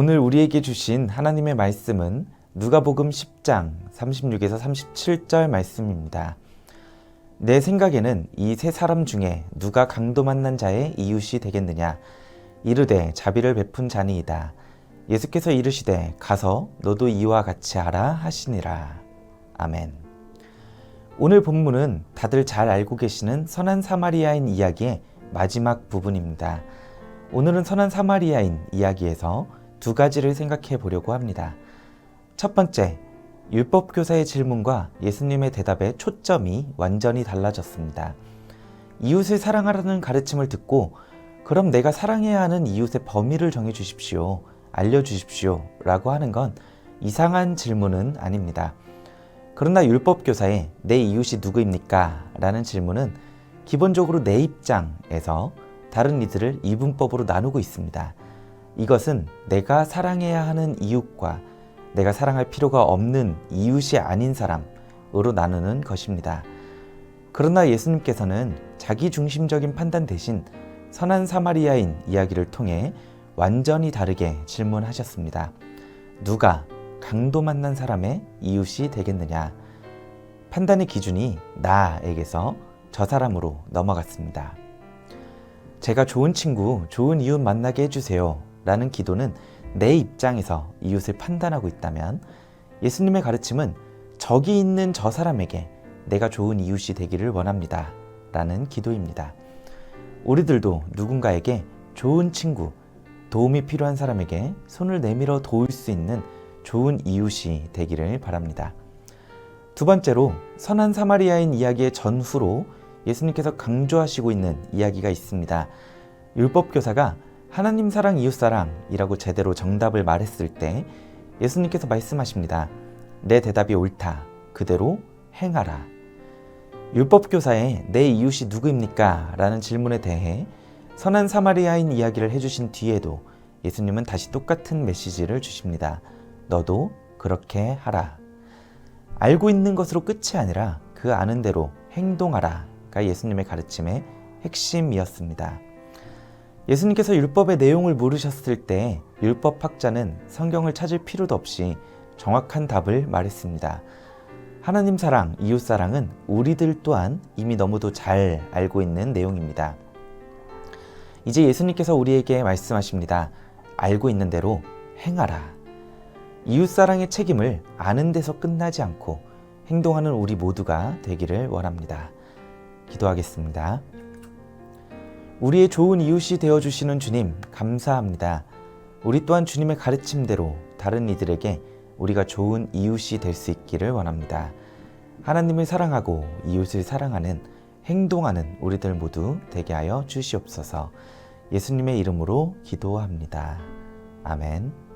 오늘 우리에게 주신 하나님의 말씀은 누가복음 10장 36에서 37절 말씀입니다. 내 생각에는 이 세 사람 중에 누가 강도 만난 자의 이웃이 되겠느냐 이르되 자비를 베푼 자니이다. 예수께서 이르시되 가서 너도 이와 같이 하라 하시니라. 아멘. 오늘 본문은 다들 잘 알고 계시는 선한 사마리아인 이야기의 마지막 부분입니다. 오늘은 선한 사마리아인 이야기에서 두 가지를 생각해 보려고 합니다. 첫 번째, 율법 교사의 질문과 예수님의 대답의 초점이 완전히 달라졌습니다. 이웃을 사랑하라는 가르침을 듣고 그럼 내가 사랑해야 하는 이웃의 범위를 정해 주십시오. 알려 주십시오. 라고 하는 건 이상한 질문은 아닙니다. 그러나 율법 교사의 내 이웃이 누구입니까? 라는 질문은 기본적으로 내 입장에서 다른 이들을 이분법으로 나누고 있습니다. 이것은 내가 사랑해야 하는 이웃과 내가 사랑할 필요가 없는 이웃이 아닌 사람으로 나누는 것입니다. 그러나 예수님께서는 자기 중심적인 판단 대신 선한 사마리아인 이야기를 통해 완전히 다르게 질문하셨습니다. 누가 강도 만난 사람의 이웃이 되겠느냐? 판단의 기준이 나에게서 저 사람으로 넘어갔습니다. 제가 좋은 친구, 좋은 이웃 만나게 해주세요. 라는 기도는 내 입장에서 이웃을 판단하고 있다면 예수님의 가르침은 적이 있는 저 사람에게 내가 좋은 이웃이 되기를 원합니다. 라는 기도입니다. 우리들도 누군가에게 좋은 친구, 도움이 필요한 사람에게 손을 내밀어 도울 수 있는 좋은 이웃이 되기를 바랍니다. 두 번째로 선한 사마리아인 이야기의 전후로 예수님께서 강조하시고 있는 이야기가 있습니다. 율법 교사가 하나님 사랑 이웃 사랑이라고 제대로 정답을 말했을 때 예수님께서 말씀하십니다. 내 대답이 옳다. 그대로 행하라. 율법 교사의 내 이웃이 누구입니까? 라는 질문에 대해 선한 사마리아인 이야기를 해주신 뒤에도 예수님은 다시 똑같은 메시지를 주십니다. 너도 그렇게 하라. 알고 있는 것으로 끝이 아니라 그 아는 대로 행동하라가 예수님의 가르침의 핵심이었습니다. 예수님께서 율법의 내용을 물으셨을 때 율법 학자는 성경을 찾을 필요도 없이 정확한 답을 말했습니다. 하나님 사랑, 이웃 사랑은 우리들 또한 이미 너무도 잘 알고 있는 내용입니다. 이제 예수님께서 우리에게 말씀하십니다. 알고 있는 대로 행하라. 이웃 사랑의 책임을 아는 데서 끝나지 않고 행동하는 우리 모두가 되기를 원합니다. 기도하겠습니다. 우리의 좋은 이웃이 되어 주시는 주님, 감사합니다. 우리 또한 주님의 가르침대로 다른 이들에게 우리가 좋은 이웃이 될 수 있기를 원합니다. 하나님을 사랑하고 이웃을 사랑하는 행동하는 우리들 모두 되게 하여 주시옵소서. 예수님의 이름으로 기도합니다. 아멘.